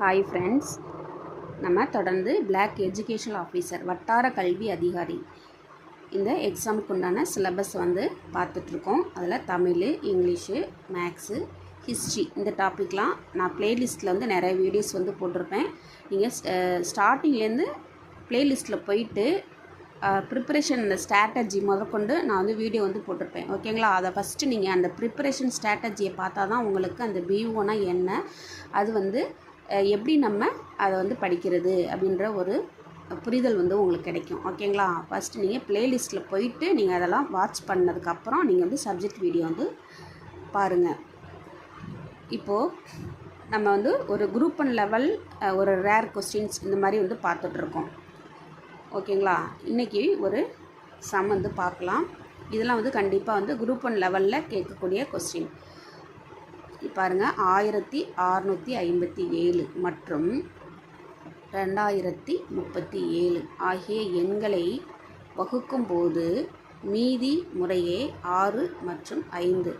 Hi friends நம்ம தொடர்ந்து black educational officer வட்டார கல்வி அதிகாரி. இந்த எக்ஸாமுக்கு உண்டான சிலபஸ் வந்து பார்த்துட்ருக்கோம். அதில் தமிழ் இங்கிலீஷு மேக்ஸு ஹிஸ்ட்ரி இந்த டாப்பிக்லாம் நான் ப்ளேலிஸ்ட்டில் வந்து நிறைய வீடியோஸ் வந்து போட்டிருப்பேன். நீங்கள் ஸ்டார்டிங்லேருந்து ப்ளேலிஸ்ட்டில் போயிட்டு ப்ரிப்பரேஷன் இந்த ஸ்ட்ராட்டஜி முதற்கொண்டு நான் வந்து வீடியோ வந்து போட்டிருப்பேன். ஓகேங்களா அதை ஃபஸ்ட்டு நீங்கள் அந்த ப்ரிப்பரேஷன் ஸ்ட்ராட்டஜியை பார்த்தா தான் உங்களுக்கு அந்த பிஓனா என்ன அது வந்து எப்படி நம்ம அதை வந்து படிக்கிறது அப்படின்ற ஒரு புரிதல் வந்து உங்களுக்கு கிடைக்கும். ஓகேங்களா ஃபஸ்ட்டு நீங்கள் ப்ளேலிஸ்ட்டில் போயிட்டு நீங்கள் அதெல்லாம் வாட்ச் பண்ணதுக்கப்புறம் நீங்கள் வந்து சப்ஜெக்ட் வீடியோ வந்து பாருங்கள் இப்போது நம்ம வந்து ஒரு குரூப் அண்ட் லெவல் ஒரு ரேர் கொஸ்டின்ஸ் இந்த மாதிரி வந்து பார்த்துட்ருக்கோம் ஓகேங்களா இன்றைக்கி ஒரு சம் வந்து பார்க்கலாம். இதெல்லாம் வந்து கண்டிப்பாக வந்து குரூப் ஒன் லெவலில் கேட்கக்கூடிய கொஸ்டின் பாருங்கள் ஆயிரத்தி அறநூற்றி ஐம்பத்தி ஏழு மற்றும் ரெண்டாயிரத்தி முப்பத்தி ஏழு ஆகிய எண்களை வகுக்கும்போது மீதி முறையே ஆறு மற்றும் ஐந்து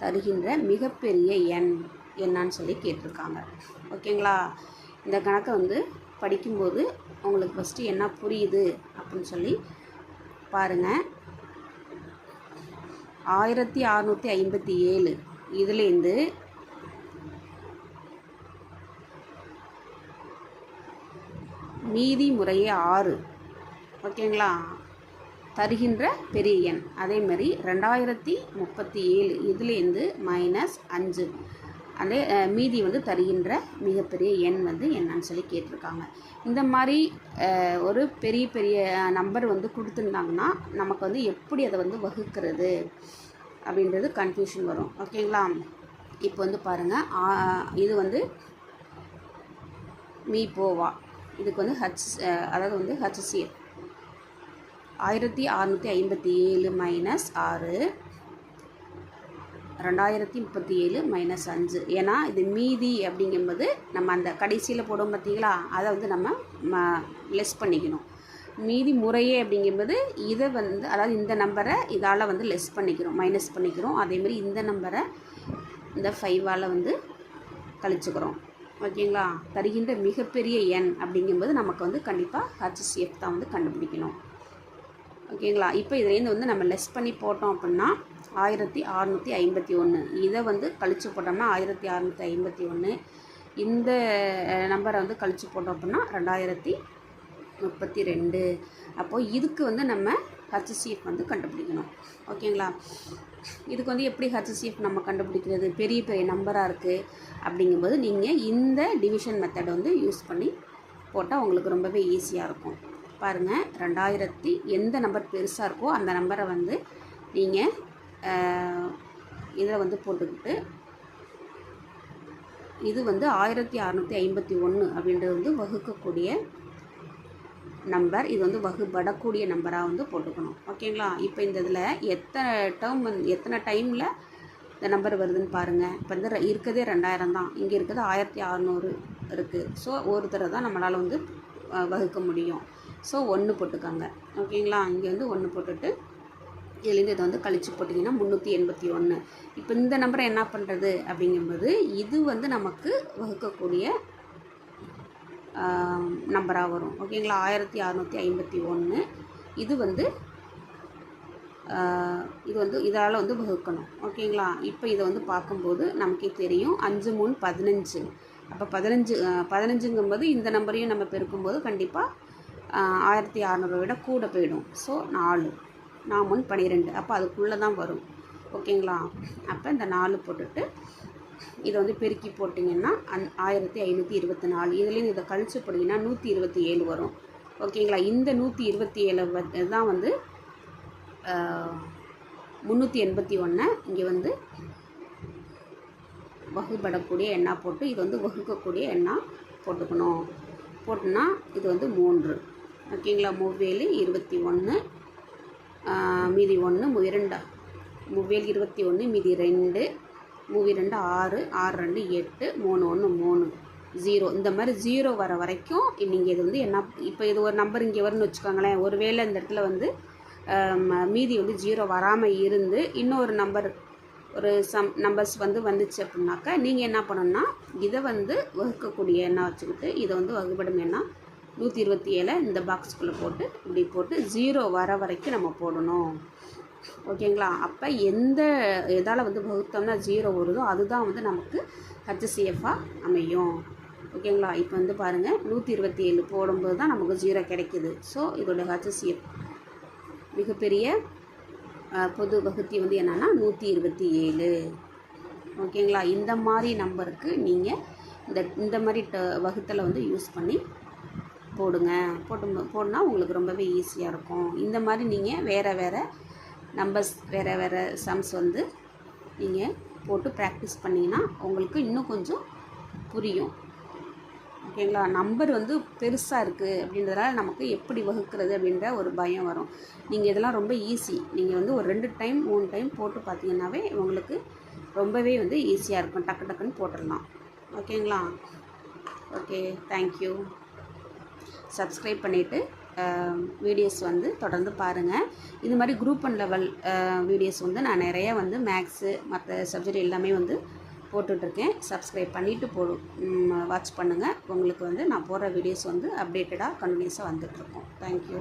தருகின்ற மிகப்பெரிய எண் என்னான்னு சொல்லி கேட்டிருக்காங்க. ஓகேங்களா? இந்த கணக்கை வந்து படிக்கும்போது உங்களுக்கு ஃபஸ்ட்டு என்ன புரியுது அப்படின்னு சொல்லி பாருங்கள் ஆயிரத்தி அறநூற்றி ஐம்பத்தி ஏழு இதுலேருந்து மீதி முறையே ஆறு. ஓகேங்களா? தருகின்ற பெரிய எண். அதே மாதிரி ரெண்டாயிரத்தி முப்பத்தி ஏழு இதுலேருந்து மைனஸ் அஞ்சு. அதே மீதி வந்து தருகின்ற மிகப்பெரிய எண் வந்து என்னன்னு சொல்லி கேட்டிருக்காங்க. இந்த மாதிரி ஒரு பெரிய பெரிய நம்பர் வந்து கொடுத்துருந்தாங்கன்னா நமக்கு வந்து எப்படி அதை வந்து வகுக்கிறது அப்படின்றது கன்ஃபியூஷன் வரும். ஓகேங்களா? இப்போ வந்து பாருங்கள் இது வந்து மீ போவா இதுக்கு வந்து ஹச் அதாவது வந்து ஹச்சிஎல் ஆயிரத்தி அறநூற்றி ஐம்பத்தி ஏழு மைனஸ் ஆறு ரெண்டாயிரத்தி முப்பத்தி ஏழு மைனஸ் அஞ்சு. ஏன்னா இது மீதி அப்படிங்கும்போது நம்ம அந்த கடைசியில் போடுவோம் பார்த்தீங்களா? அதை வந்து நம்ம ம லெஸ் பண்ணிக்கணும். மீதி முறையே அப்படிங்கும்போது இதை வந்து அதாவது இந்த நம்பரை இதால் வந்து லெஸ் பண்ணிக்கிறோம் மைனஸ் பண்ணிக்கிறோம். அதேமாதிரி இந்த நம்பரை இந்த ஃபைவால் வந்து கழிச்சுக்கிறோம். ஓகேங்களா? தருகின்ற மிகப்பெரிய எண் அப்படிங்கும்போது நமக்கு வந்து கண்டிப்பாக ஹச்சிஎஃப் தான் வந்து கண்டுபிடிக்கணும். ஓகேங்களா? இப்போ இதுலேருந்து வந்து நம்ம லெஸ் பண்ணி போட்டோம் அப்படின்னா ஆயிரத்தி அறநூற்றி ஐம்பத்தி ஒன்று இதை வந்து கழித்து போட்டோம்னா ஆயிரத்தி அறநூற்றி ஐம்பத்தி ஒன்று இந்த நம்பரை வந்து கழித்து போட்டோம் அப்படின்னா ரெண்டாயிரத்தி முப்பத்தி ரெண்டு. அப்போது இதுக்கு வந்து நம்ம ஹச்சிஎஃப் வந்து கண்டுபிடிக்கணும். ஓகேங்களா? இதுக்கு வந்து எப்படி ஹச்சிஎஃப் நம்ம கண்டுபிடிக்கிறது? பெரிய பெரிய நம்பராக இருக்குது அப்படிங்கும்போது நீங்கள் இந்த டிவிஷன் மெத்தடை வந்து யூஸ் பண்ணி போட்டால் உங்களுக்கு ரொம்பவே ஈஸியாக இருக்கும். பாருங்கள் ரெண்டாயிரத்தி எந்த நம்பர் பெருசாக இருக்கோ அந்த நம்பரை வந்து நீங்கள் இதில் வந்து போட்டுக்கிட்டு இது வந்து ஆயிரத்தி அறநூற்றி ஐம்பத்தி ஒன்று அப்படின்றது வந்து வகுக்கக்கூடிய நம்பர் இது வந்து வகுபடக்கூடிய நம்பராக வந்து போட்டுக்கணும். ஓகேங்களா இப்போ இந்த இதில் எத்தனை டேர்ம் வந்து எத்தனை டைமில் இந்த நம்பர் வருதுன்னு பாருங்கள் இப்போ வந்து ர- ரெண்டாயிரம் தான். இங்கே இருக்கிறது ஆயிரத்தி அறநூறு இருக்குது ஸோ ஒரு தடவை தான் நம்மளால் வந்து வகுக்க முடியும். ஸோ ஒன்று போட்டுக்கோங்க. ஓகேங்களா இங்கே வந்து ஒன்று போட்டுட்டு இதுலேருந்து இதை வந்து கழிச்சு போட்டிங்கன்னா முந்நூற்றி எண்பத்தி ஒன்று இப்போ இந்த நம்பரை என்ன பண்ணுறது அப்படிங்கும்போது இது வந்து நமக்கு வகுக்கக்கூடிய நம்பராக வரும். ஓகேங்களா ஆயிரத்தி அறநூற்றி ஐம்பத்தி ஒன்று இது வந்து இது வந்து இதால் வந்து வகுக்கணும். ஓகேங்களா இப்போ இதை வந்து பார்க்கும்போது நமக்கே தெரியும். அஞ்சு மூணு பதினஞ்சு. அப்போ பதினஞ்சு பதினஞ்சுங்கும்போது இந்த நம்பரையும் நம்ம பெருக்கும்போது கண்டிப்பாக ஆயிரத்தி அறநூறு விட கூட போயிடும். ஸோ நாலு. நான் மூணு பன்னிரெண்டு அப்போ அதுக்குள்ளே தான் வரும் ஓகேங்களா அப்போ இந்த நாலு போட்டுட்டு இதை வந்து பெருக்கி போட்டிங்கன்னா அந் ஆயிரத்தி ஐநூற்றி இருபத்தி நாலு. இதுலேயும் இதை கழிச்சு போட்டிங்கன்னா நூற்றி இருபத்தி ஏழு வரும். ஓகேங்களா? இந்த நூற்றி இருபத்தி ஏழு தான் வந்து முந்நூற்றி எண்பத்தி ஒன்றை இங்கே வந்து வகுபடக்கூடிய எண்ணாக போட்டு இது வந்து வகுக்கக்கூடிய எண்ணாக போட்டுக்கணும். போட்டோன்னா இது வந்து மூன்று. ஓகேங்களா? மூவேலு இருபத்தி ஒன்று மீதி ஒன்று இரண்டா. மூவேல் இருபத்தி ஒன்று மீதி ரெண்டு. மூவி ரெண்டு ஆறு ஆறு ரெண்டு எட்டு மூணு ஒன்று மூணு ஜீரோ இந்த மாதிரி ஜீரோ வர வரைக்கும் நீங்கள் இது வந்து என்ன இப்போ இது ஒரு நம்பர் இங்கே வரும்னு வச்சுக்கோங்களேன். ஒருவேளை இந்த இடத்துல வந்து மீதி வந்து ஜீரோ வராமல் இருந்து இன்னொரு நம்பர் ஒரு சம் நம்பர்ஸ் வந்து வந்துச்சு அப்படின்னாக்கா நீங்கள் என்ன பண்ணணும்னா இதை வந்து வகுக்கக்கூடிய எண்ணா வச்சுக்கிட்டு இதை வந்து வகுப்படும் எண்ணா நூற்றி இருபத்தி ஏழை இந்த பாக்ஸ்குள்ளே போட்டு இப்படி போட்டு ஜீரோ வர வரைக்கும் நம்ம போடணும். ஓகேங்களா? அப்போ எந்த இதால் வந்து வகுத்தோம்னா ஜீரோ வருதோ அதுதான் வந்து நமக்கு ஹச்சிசிஎஃபாக அமையும். ஓகேங்களா? இப்போ வந்து பாருங்கள் நூற்றி இருபத்தி ஏழு போடும்போது தான் நமக்கு ஜீரோ கிடைக்கிது. ஸோ இதோட ஹச்சிசிஎஃப் மிகப்பெரிய பொது வகுத்தி வந்து என்னென்னா நூற்றி இருபத்தி ஏழு ஓகேங்களா? இந்த மாதிரி நம்பருக்கு நீங்கள் இந்த இந்த மாதிரி ட வகுத்தலை வந்து யூஸ் பண்ணி போடுங்க. போட்டு போடனா உங்களுக்கு ரொம்பவே ஈஸியாக இருக்கும். இந்த மாதிரி நீங்கள் வேறு வேறு நம்பர்ஸ் வேறு வேறு சம்ஸ் வந்து நீங்கள் போட்டு ப்ராக்டிஸ் பண்ணிங்கன்னா உங்களுக்கு இன்னும் கொஞ்சம் புரியும். ஓகேங்களா நம்பர் வந்து பெருசாக இருக்குது அப்படின்றதால நமக்கு எப்படி வகுக்கிறது அப்படின்ற ஒரு பயம் வரும். நீங்கள் இதெல்லாம் ரொம்ப ஈஸி நீங்கள் வந்து ஒரு ரெண்டு டைம் மூணு டைம் போட்டு பார்த்தீங்கன்னாவே உங்களுக்கு ரொம்பவே வந்து ஈஸியாக இருக்கும். டக்கு டக்குன்னு போட்டுடலாம். ஓகேங்களா ஓகே தேங்க்யூ சப்ஸ்கிரைப் பண்ணிவிட்டு வீடியோஸ் வந்து தொடர்ந்து பாருங்கள் இது மாதிரி குரூப் அண்ட் லெவல் வீடியோஸ் வந்து நான் நிறைய வந்து மேக்ஸு மற்ற சப்ஜெக்ட் எல்லாமே வந்து போட்டுட்ருக்கேன். சப்ஸ்கிரைப் பண்ணிவிட்டு போ வாட்ச் பண்ணுங்கள் உங்களுக்கு வந்து நான் போடுற வீடியோஸ் வந்து அப்டேட்டடாக கண்டினியூஸாக வந்துட்டுருக்கோம் தேங்க்யூ